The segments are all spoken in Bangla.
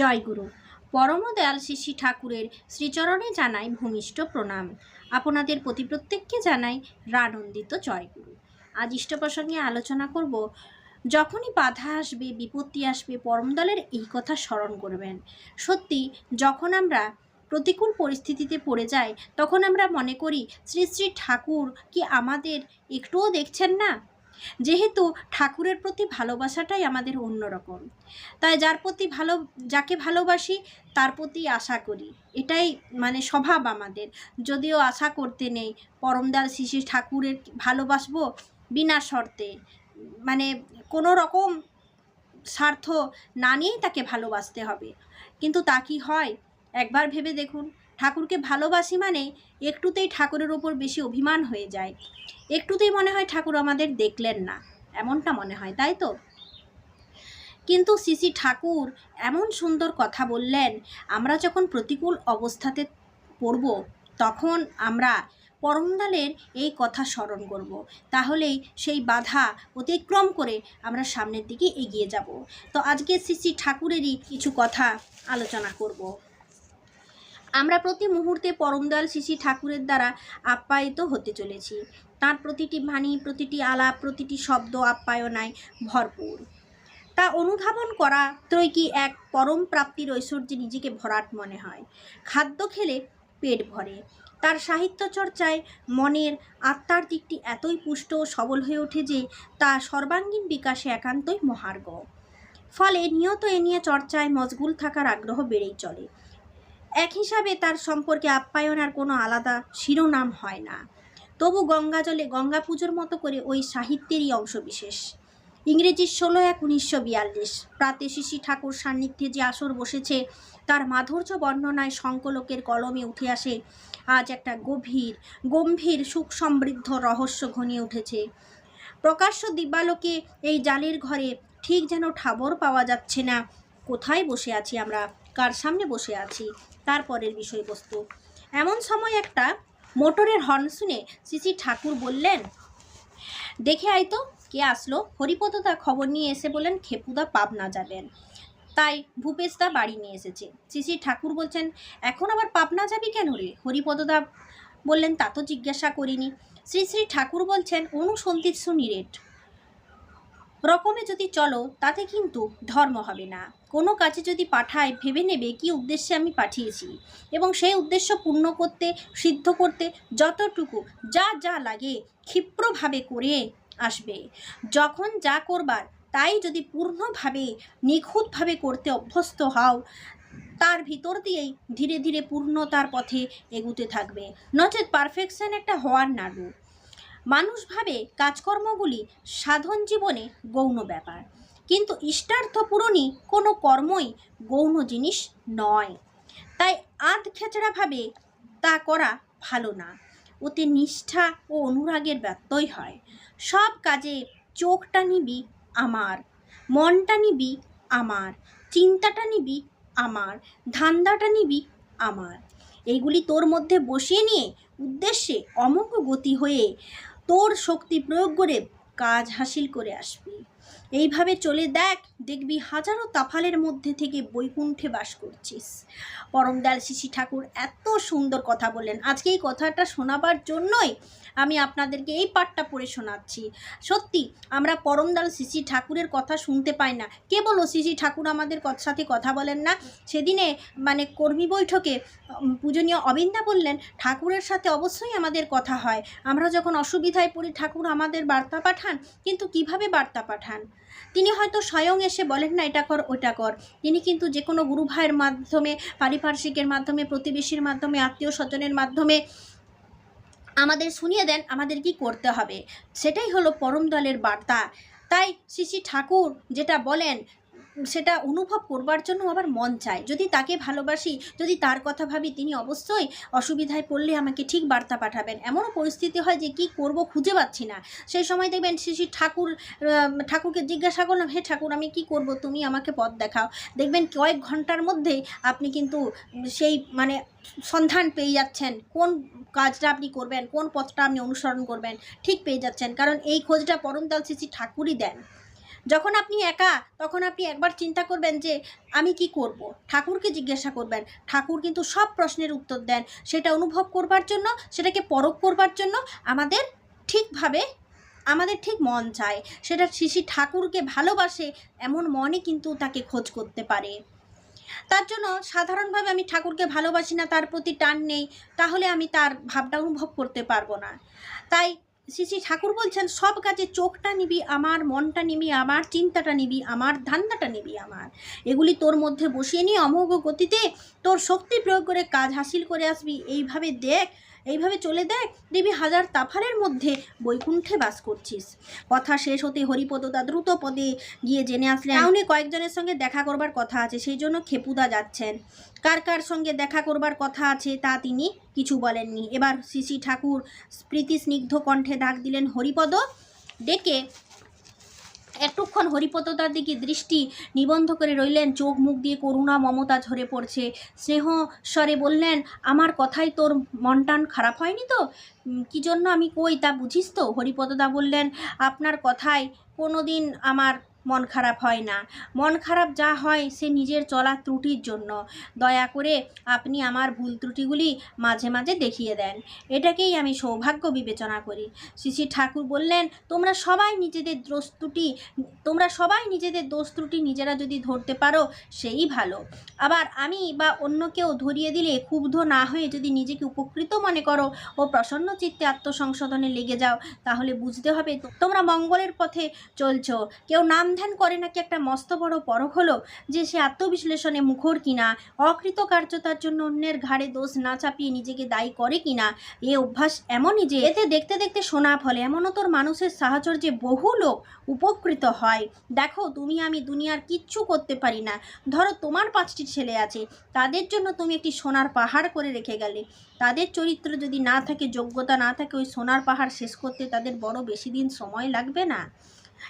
জয়গুরু। পরমদয়াল শিশি ঠাকুরের শ্রীচরণে জানাই ভূমিষ্ঠ প্রণাম। আপনাদের প্রতি প্রত্যেককে জানাই রানন্দিত জয়গুরু। আজ ইষ্ট প্রসঙ্গে আলোচনা করব, যখনই বাধা আসবে, বিপত্তি আসবে পরমদলের এই কথা স্মরণ করবেন। সত্যি, যখন আমরা প্রতিকূল পরিস্থিতিতে পড়ে যাই, তখন আমরা মনে করি, শ্রী শ্রী ঠাকুর কি আমাদের একটুও দেখছেন না? যেহেতু ঠাকুরের প্রতি ভালোবাসাটাই আমাদের অন্যরকম। তাই যার প্রতি ভালো, যাকে ভালোবাসি, তার প্রতি আশা করি। এটাই মানে স্বভাব আমাদের। যদিও আশা করতে নেই পরমদাল শিশি ঠাকুরের ভালোবাসবো বিনা শর্তে। মানে কোনো রকম স্বার্থ না নিয়েই তাকে ভালোবাসতে হবে। কিন্তু তা কি হয়? একবার ভেবে দেখুন। ঠাকুরকে ভালোবাসি মানে একটুতেই ঠাকুরের ওপর বেশি অভিমান হয়ে যায়। একটুতেই মনে হয় ঠাকুর আমাদের দেখলেন না। এমনটা মনে হয়, তাই তো? কিন্তু সিসি ঠাকুর এমন সুন্দর কথা বললেন, আমরা যখন প্রতিকূল অবস্থাতে পড়ব, তখন আমরা পরমদালের এই কথা স্মরণ করব। তাহলেই সেই বাধা অতিক্রম করে আমরা সামনের দিকে এগিয়ে যাব। তো আজকে শ্রী ঠাকুরেরই কিছু কথা আলোচনা করব। আমরা প্রতি মুহূর্তে পরমদয়াল শিশি ঠাকুরের দ্বারা আপ্যায়িত হতে চলেছি। তার প্রতিটি বাণী, প্রতিটি আলাপ, প্রতিটি শব্দ আপ্যায়নায় ভরপুর। তা অনুধাবন করা ত্রয় কি এক পরম প্রাপ্তির ঐশ্বর্যে নিজেকে ভরাট মনে হয়। খাদ্য খেলে পেট ভরে। তার সাহিত্য চর্চায় মনের আত্মার দিকটি এতই পুষ্ট ও সবল হয়ে ওঠে যে তা সর্বাঙ্গীন বিকাশে একান্তই মহার্ঘ। ফলে নিয়ত এ নিয়ে চর্চায় মজগুল থাকার আগ্রহ বেড়েই চলে। এক হিসাবে তার সম্পর্কে আপ্যায়ন আর কোনো আলাদা শিরোনাম হয় না। তবু গঙ্গা জলে গঙ্গা পুজোর মতো করে ওই সাহিত্যেরই অংশবিশেষ ইংরেজি ষোলো এক উনিশশো বিয়াল্লিশ, প্রাতে শিশি ঠাকুর সান্নিধ্যে যে আসর বসেছে, তার মাধুর্য বর্ণনায় সংকলকের কলমে উঠে আসে, আজ একটা গভীর, গম্ভীর সুখ সমৃদ্ধ রহস্য ঘনিয়ে উঠেছে। প্রকাশ্য দিব্যালোকে এই জালের ঘরে ঠিক যেন ঠাবর পাওয়া যাচ্ছে না। কোথায় বসে আছি আমরা? কার সামনে বসে আছি? তারপরের বিষয়বস্তু। এমন সময় একটা মোটরের হর্ন শুনে সিসি ঠাকুর বললেন, দেখে আয় তো, কে আসলো? হরিপদদা খবর নিয়ে এসে বলেন খেপুদা পাবনা যাবেন। তাই ভূপেশদা বাড়ি নিয়ে এসেছে। সিসি ঠাকুর বলছেন, এখন আবার পাবনা যাবি কেন রে? হরিপদদা বললেন, তা তো জিজ্ঞাসা করিনি। শ্রী শ্রী ঠাকুর বলছেন অনুসন্ধিৎসু নিরেট। রকমে যদি চলো, তাতে কিন্তু ধর্ম হবে না। কোনো কাজে যদি পাঠায়, ভেবে নেবে কি উদ্দেশ্যে আমি পাঠিয়েছি। এবং সেই উদ্দেশ্য পূর্ণ করতে, সিদ্ধ করতে যতটুকু যা যা লাগে ক্ষিপ্রভাবে করে আসবে। যখন যা করবার, তাই যদি পূর্ণভাবে, নিখুঁতভাবে করতে অভ্যস্ত হও, তার ভিতর দিয়েই ধীরে ধীরে পূর্ণতার পথে এগুতে থাকবে। নচেত পারফেকশন একটা হওয়ার নাড়ু মানুষ ভাবে কাজকর্মগুলি সাধন জীবনে গৌণ ব্যাপার। কিন্তু ইষ্টার্থ পূরণই কোনো কর্মই গৌণ জিনিস নয়। তাই আধ খেচড়াভাবে তা করা ভালো না। ওতে নিষ্ঠা ও অনুরাগের ব্যত্যয় হয়। সব কাজে চোখটা নিবি আমার, মনটা নিবি আমার, চিন্তাটা নিবি আমার, ধান্দাটা নিবি আমার। এইগুলি তোর মধ্যে বসিয়ে নিয়ে উদ্দেশ্যে অমোঘ গতি হয়ে তোর শক্তি প্রয়োগ করে কাজ হাসিল করে আসবি। এইভাবে চলে দেখ, দেখবি হাজারো তাফালের মধ্যে থেকে বৈকুণ্ঠে বাস করছিস। পরমদয়াল শিশি ঠাকুর এত সুন্দর কথা বললেন। আজকে এই কথাটা শোনাবার জন্যই আমি আপনাদেরকে এই পাঠটা পড়ে শোনাচ্ছি। সত্যি, আমরা পরমদাল শিশি ঠাকুরের কথা শুনতে পাই না। কে বলো শিশি ঠাকুর আমাদের সাথে কথা বলেন না। সেদিনে মানে কর্মী বৈঠকে পূজনীয় অবিন্দা বললেন, ঠাকুরের সাথে অবশ্যই আমাদের কথা হয়। আমরা যখন অসুবিধায় পড়ি, ঠাকুর আমাদের বার্তা পাঠান। কিন্তু কীভাবে বার্তা পাঠান? তিনি হয়তো স্বয়ং এসে বলেন, না, এটা কর, ওটা কর। তিনি কিন্তু যে কোনো গুরু ভাইয়ের মাধ্যমে, পারিপার্শ্বিকের মাধ্যমে, প্রতিবেশীর মাধ্যমে, আত্মীয় স্বজনের মাধ্যমে আমাদের শুনিয়ে দেন, আমাদের কি করতে হবে? সেটাই হলো পরম দলের বার্তা। তাই শ্রী ঠাকুর যেটা বলেন সেটা অনুভব করবার জন্য আবার মন চায়। যদি তাকে ভালোবাসি, যদি তার কথা ভাবি, তিনি অবশ্যই অসুবিধায় পড়লে আমাকে ঠিক বার্তা পাঠাবেন। এমনও পরিস্থিতি হয় যে কি করব খুঁজে পাচ্ছি না। সেই সময় দেখবেন শ্রী ঠাকুর ঠাকুরকে জিজ্ঞাসা করলাম, হে ঠাকুর, আমি কি করব? তুমি আমাকে পথ দেখাও। দেখবেন কয়েক ঘণ্টার মধ্যে আপনি কিন্তু সেই মানে সন্ধান পেয়ে যাচ্ছেন। কোন কাজটা আপনি করবেন, কোন পথটা আপনি অনুসরণ করবেন, ঠিক পেয়ে যাচ্ছেন। কারণ এই খোঁজটা পরমদাল শ্রী শ্রী ঠাকুরই দেন। যখন আপনি একা, তখন আপনি একবার চিন্তা করবেন যে, আমি কি করব? ঠাকুরকে জিজ্ঞাসা করবেন। ঠাকুর কিন্তু সব প্রশ্নের উত্তর দেন। সেটা অনুভব করবার জন্য, সেটাকে পরখ করবার জন্য আমাদের ঠিকভাবে, আমাদের ঠিক মন চায়। সেটা শ্রী ঠাকুরকে ভালোবাসে, এমন মনে কিন্তু তাকে খোঁজ করতে পারে। তার জন্য সাধারণভাবে আমি ঠাকুরকে ভালোবাসি না, তার প্রতি টান নেই। তাহলে আমি তার ভাবটা অনুভব করতে পারব না। তাই শ্রী শ্রী ঠাকুর বলছেন, সব কাজে চোখটা নিবি আমার, মনটা নিবি আমার, চিন্তাটা নিবি আমার, ধান্দাটা নিবি আমার। এগুলি তোর মধ্যে বসিয়ে নিয়ে অমোঘ গতিতে তোর শক্তি প্রয়োগ করে কাজ হাসিল করে আসবি। এইভাবে দেখ এইভাবে চলে দেখ, দেবী হাজার তাফারের মধ্যে বৈকুণ্ঠে বাস করছিস। কথা শেষ হতে হরিপদদা দ্রুত পদে গিয়ে জেনে আসলে টাউনে কয়েকজনের সঙ্গে দেখা করবার কথা আছে, সেই জন্য খেপুদা যাচ্ছেন। কার কার সঙ্গে দেখা করবার কথা আছে তা তিনি কিছু বলেননি। এবার শ্রী ঠাকুর প্রীতি স্নিগ্ধ কণ্ঠে ডাক দিলেন, হরিপদ, ডেকে একটুক্ষণ হরিপততার দিকে দৃষ্টি নিবন্ধ করে রইলেন। চোখ মুখ দিয়ে করুণা মমতা ঝরে পড়ছে। স্নেহ স্বরে বললেন, আমার কথাই তোর মন টান খারাপ হয়নি তো? কী জন্য আমি কই তা বুঝিস তো? হরিপদদা বললেন, আপনার কথায় কোনো দিন আমার মন খারাপ হয় না। মন খারাপ যা হয় সে নিজের চলা ত্রুটির জন্য। দয়া করে আপনি আমার ভুল ত্রুটিগুলি মাঝে মাঝে দেখিয়ে দেন। এটাকেই আমি সৌভাগ্য বিবেচনা করি। শ্রী ঠাকুর বললেন, তোমরা সবাই নিজেদের দোষ তোমরা সবাই নিজেদের দোষ ত্রুটি নিজেরা যদি ধরতে পারো, সেই ভালো। আবার আমি বা অন্য কেউ ধরিয়ে দিলে ক্ষুব্ধ না হয়ে যদি নিজেকে উপকৃত মনে করো ও প্রসন্ন চিত্তে আত্মসংশোধনে লেগে যাও, তাহলে বুঝতে হবে তোমরা মঙ্গলের পথে চলছো। কেউ নাম ধ্যান করে নাকি একটা মস্ত বড় পরখ হলো যে সে আত্মবিশ্লেষণে মুখর কিনা, অকৃতকার্যতার জন্য অন্যের ঘাড়ে দোষ না চাপিয়ে নিজেকে দায়ী করে কিনা, এ অভ্যাস এমনই যে এতে দেখতে দেখতে শোনা ফলে এমনও তোর মানুষের সাহচর্যে বহু লোক উপকৃত হয়। দেখো, তুমি আমি দুনিয়ার কিচ্ছু করতে পারি না। ধরো, তোমার পাঁচটি ছেলে আছে। তাদের জন্য তুমি একটি সোনার পাহাড় করে রেখে গেলে। তাদের চরিত্র যদি না থাকে, যোগ্যতা না থাকে, ওই সোনার পাহাড় শেষ করতে তাদের বড় বেশি দিন সময় লাগবে না।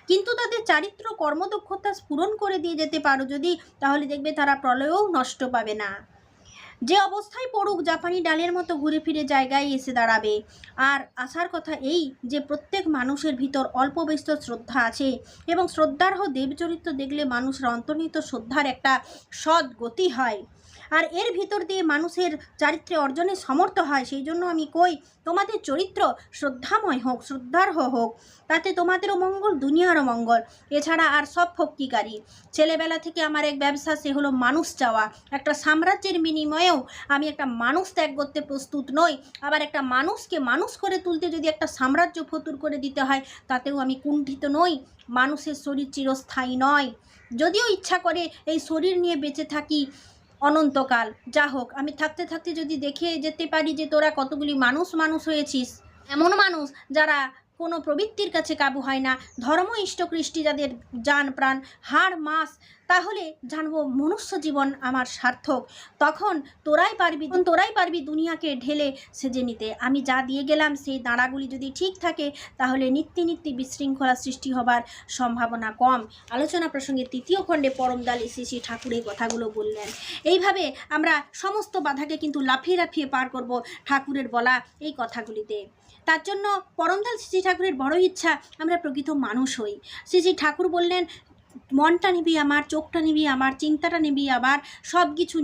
কিন্তু তাদের চারিত্র কর্মদক্ষতা স্ফুরণ করে দিয়ে যেতে পারো যদি, তাহলে দেখবে তারা প্রলয়েও নষ্ট পাবে না। যে অবস্থায় পড়ুক, জাপানি ডালের মতো ঘুরে ফিরে জায়গায় এসে দাঁড়াবে। আর আসার কথা এই যে প্রত্যেক মানুষের ভিতর অল্প ব্যস্ত শ্রদ্ধা আছে এবং শ্রদ্ধার্হ দেবচরিত্র দেখলে মানুষের অন্তর্নিহিত শ্রদ্ধার একটা সৎ গতি হয়। আর এর ভিতর দিয়ে মানুষের চারিত্রে অর্জনে সমর্থ হয়, সেই জন্য আমি কই, তোমাদের চরিত্র শ্রদ্ধাময় হোক, শ্রদ্ধার্হ হোক, তাতে তোমাদেরও মঙ্গল, দুনিয়ারও মঙ্গল। এছাড়া আর সব ফক্কিকারী ছেলেবেলা থেকে আমার এক ব্যবসা, সে হলো মানুষ চাওয়া। একটা সাম্রাজ্যের বিনিময়েও আমি একটা মানুষ ত্যাগ করতে প্রস্তুত নই। আবার একটা মানুষকে মানুষ করে তুলতে যদি একটা সাম্রাজ্য ফতুর করে দিতে হয়, তাতেও আমি কুণ্ঠিত নই। মানুষের শরীর চিরস্থায়ী নয়। যদিও ইচ্ছা করে এই শরীর নিয়ে বেঁচে থাকি অনন্তকাল। যা হোক, আমি থাকতে থাকতে যদি দেখে যেতে পারি যে তোরা কতগুলি মানুষ মানুষ হয়েছিস। এমন মানুষ যারা কোনো প্রবৃত্তির কাছে কাবু হয় না। ধর্ম ইষ্ট কৃষ্টি যাদের যান প্রাণ, হাড়, মাস তাহলে জানব মনুষ্য জীবন আমার সার্থক। তখন তোরাই পারবি তোরাই পারবি দুনিয়াকে ঢেলে সেজে নিতে। আমি যা দিয়ে গেলাম সেই দাঁড়াগুলি যদি ঠিক থাকে, তাহলে নিত্যি নিত্যি বিশৃঙ্খলা সৃষ্টি হবার সম্ভাবনা কম। আলোচনা প্রসঙ্গে তৃতীয় খণ্ডে পরমদাল শ্রী ঠাকুর এই কথাগুলো বললেন। এইভাবে আমরা সমস্ত বাধাকে কিন্তু লাফিয়ে লাফিয়ে পার করব ঠাকুরের বলা এই কথাগুলিতে। তার জন্য পরমদাল শ্রী ঠাকুরের বড় ইচ্ছা, আমরা প্রকৃত মানুষ হই। শ্রী ঠাকুর বললেন মনটা নিবি আমার, চোখটা নিবি আমার, চিন্তাটা নিবি আবার সব কিছু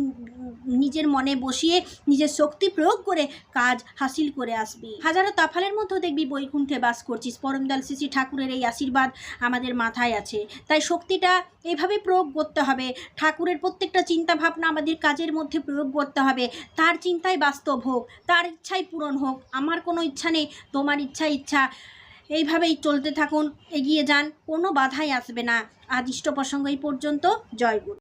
নিজের মনে বসিয়ে নিজের শক্তি প্রয়োগ করে কাজ হাসিল করে আসবি। হাজারো তাফালের মধ্যেও দেখবি বৈকুণ্ঠে বাস করছিস। পরমদাল শ্রী ঠাকুরের এই আশীর্বাদ আমাদের মাথায় আছে। তাই শক্তিটা এইভাবে প্রয়োগ করতে হবে। ঠাকুরের প্রত্যেকটা চিন্তা ভাবনা আমাদের কাজের মধ্যে প্রয়োগ করতে হবে। তার চিন্তায় বাস্তব হোক, তার ইচ্ছাই পূরণ হোক। আমার কোনো ইচ্ছা নেই, তোমার ইচ্ছা ইচ্ছা। এইভাবেই চলতে থাকুন, এগিয়ে যান, কোনো বাধাই আসবে না। আদিষ্ট প্রসঙ্গ এই পর্যন্ত, জয় গুরু।